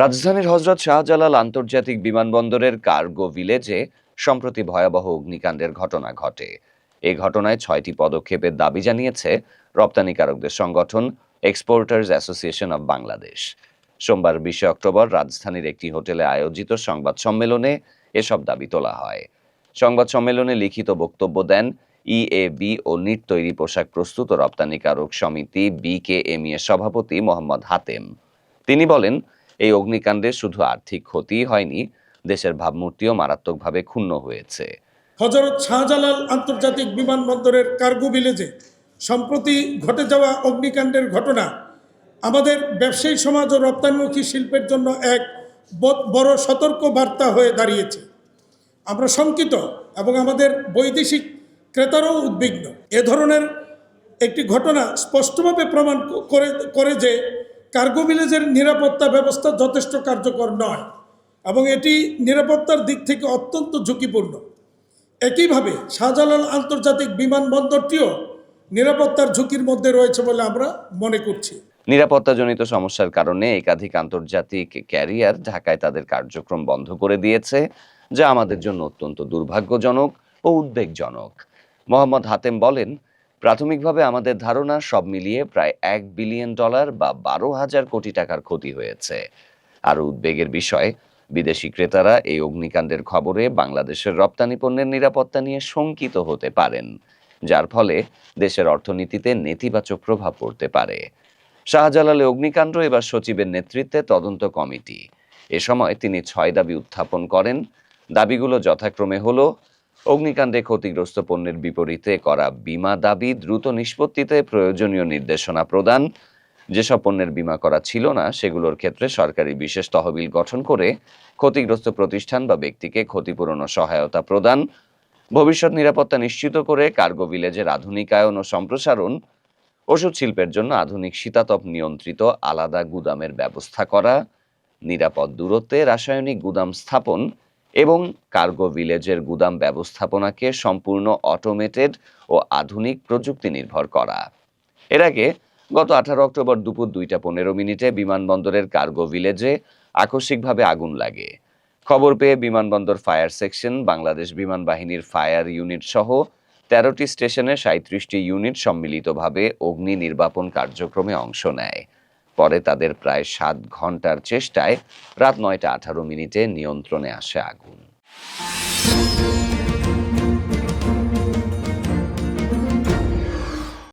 রাজধানীর হজরত শাহজালাল আন্তর্জাতিক বিমানবন্দরের কার্গো ভিলেজে সম্প্রতি ভয়াবহ অগ্নিকাণ্ডের ঘটনা ঘটে। এই ঘটনায় ছয়টি পদক্ষেপের দাবি জানিয়েছে রপ্তানিকারকদের সংগঠন এক্সপোর্টার্স অ্যাসোসিয়েশন অব বাংলাদেশ সোমবার বিশে অক্টোবর রাজধানীর একটি হোটেলে আয়োজিত সংবাদ সম্মেলনে এসব দাবি তোলা হয়। সংবাদ সম্মেলনে লিখিত বক্তব্য দেন ইএবি ও নিট তৈরি পোশাক প্রস্তুত ও রপ্তানিকারক সমিতি বিকেএমই এর সভাপতি মোহাম্মদ হাতেম। তিনি বলেন, এই অগ্নিকাণ্ডে শুধু আর্থিক ক্ষতি হয়নি, দেশের ভাবমূর্তিও মারাত্মকভাবে ক্ষুণ্ণ হয়েছে। হজরত শাহজালাল আন্তর্জাতিক বিমানবন্দরের কার্গো ভিলেজে সম্প্রতি ঘটে যাওয়া অগ্নিকাণ্ডের ঘটনা আমাদের ব্যবসায়ী সমাজ ও রপ্তানিমুখী শিল্পের জন্য এক বড় সতর্ক বার্তা হয়ে দাঁড়িয়েছে। আমরা শঙ্কিত এবং আমাদের বৈদেশিক ক্রেতারাও উদ্বিগ্ন। এ ধরনের একটি ঘটনা স্পষ্টভাবে প্রমাণ করে করে যে কার্গো ভিলেজের নিরাপত্তা ব্যবস্থা যথেষ্ট কার্যকর নয় এবং এটি নিরাপত্তার দিক থেকে অত্যন্ত ঝুঁকিপূর্ণ। একইভাবে শাহজালাল আন্তর্জাতিক বিমানবন্দরটিও নিরাপত্তার ঝুঁকির মধ্যে রয়েছে বলে আমরা মনে করছি। নিরাপত্তাজনিত সমস্যার কারণে একাধিক আন্তর্জাতিক ক্যারিয়ার ঢাকায় তাদের কার্যক্রম বন্ধ করে দিয়েছে, যা আমাদের জন্য অত্যন্ত দুর্ভাগ্যজনক ও উদ্বেগজনক। মোহাম্মদ হাতেম বলেন, প্রাথমিকভাবে আমাদের ধারণা সব মিলিয়ে প্রায় এক বিলিয়ন ডলার বা বারো হাজার কোটি টাকার ক্ষতি হয়েছে। আর উদ্বেগের বিষয়, বিদেশি ক্রেতারা এই অগ্নিকাণ্ডের খবরে বাংলাদেশের রপ্তানি পণ্যের নিরাপত্তা নিয়ে শঙ্কিত হতে পারেন, যার ফলে দেশের অর্থনীতিতে নেতিবাচক প্রভাব পড়তে পারে। শাহজালালে অগ্নিকাণ্ড এবার সচিবের নেতৃত্বে তদন্ত কমিটি। এ সময় তিনি ছয় দাবি উত্থাপন করেন। দাবিগুলো যথাক্রমে হল অগ্নিকাণ্ডে ক্ষতিগ্রস্ত পণ্যের বিপরীতে করা বীমা দাবি দ্রুত নিষ্পত্তিতে প্রয়োজনীয় নির্দেশনা প্রদান। যেসব পণ্যের বীমা করা ছিল না, সেগুলোর ক্ষেত্রে সরকারি বিশেষ তহবিল গঠন করে ক্ষতিগ্রস্ত প্রতিষ্ঠান বা ব্যক্তিকে ক্ষতিপূরণ ও সহায়তা প্রদান। ভবিষ্যৎ নিরাপত্তা নিশ্চিত করে কার্গো ভিলেজের আধুনিকায়ন ও সম্প্রসারণ, ওষুধ শিল্পের জন্য আধুনিক শীতাতপ নিয়ন্ত্রিত আলাদা গুদামের ব্যবস্থা করা, নিরাপদ দূরত্বে রাসায়নিক গুদাম স্থাপন এবং কার্গো ভিলেজের গুদাম ব্যবস্থাপনাকে সম্পূর্ণ অটোমেটেড ও আধুনিক প্রযুক্তি নির্ভর করা। এর আগে গত আঠারো অক্টোবর দুপুর দুইটা পনেরো মিনিটে বিমানবন্দরের কার্গো ভিলেজে আকস্মিকভাবে আগুন লাগে। খবর পেয়ে বিমানবন্দর ফায়ার সেকশন, বাংলাদেশ বিমান বাহিনীর ফায়ার ইউনিট সহ তেরোটি স্টেশনে সাঁত্রিশটি ইউনিট সম্মিলিতভাবে অগ্নি নির্বাপন কার্যক্রমে অংশ নেয়। পরে তাদের প্রায় সাত ঘণ্টার চেষ্টায় রাত নয়টা আঠারো মিনিটে নিয়ন্ত্রণে আসে আগুন।